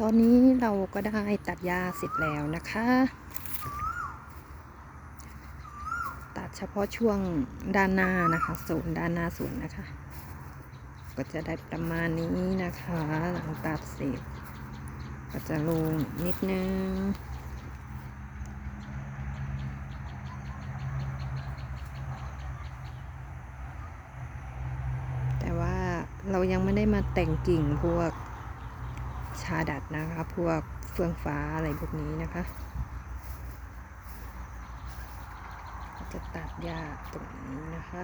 ตอนนี้เราก็ได้ตัดหญ้าเสร็จแล้วนะคะ ตัดเฉพาะช่วงด้านหน้านะคะศูนด้านหน้าศูนนะคะ ก็จะได้ประมาณนี้นะคะหลังตัดเสร็จ ก็จะลงนิดนึงแต่ว่าเรายังไม่ได้มาแต่งกิ่งพวก ชาดัดนะคะ พวกเฟื่องฟ้าอะไรพวกนี้นะคะ จะตัดหญ้าตรงนี้นะคะ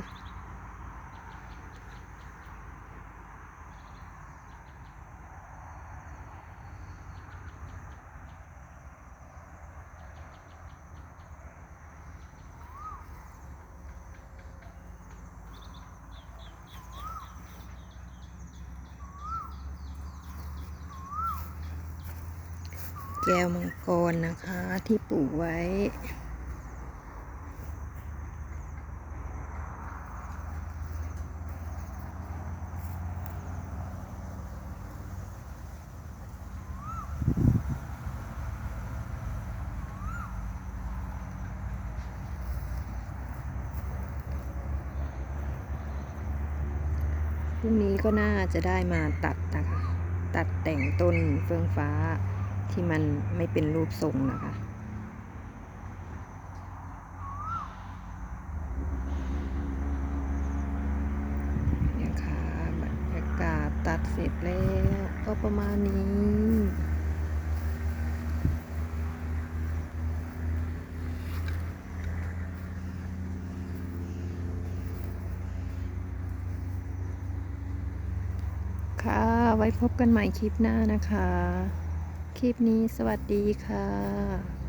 แก้วมังกรนะคะที่ปลูกไว้ พรุ่งนี้ก็น่าจะได้มาตัดนะคะ ตัดแต่งต้นเฟื่องฟ้า ที่มันไม่เป็นรูปทรงนะคะ เนี่ยค่ะบรรยากาศตัดเสร็จแล้วก็ประมาณนี้ค่ะ ไว้พบกันใหม่คลิปหน้านะคะ คลิปนี้สวัสดีค่ะ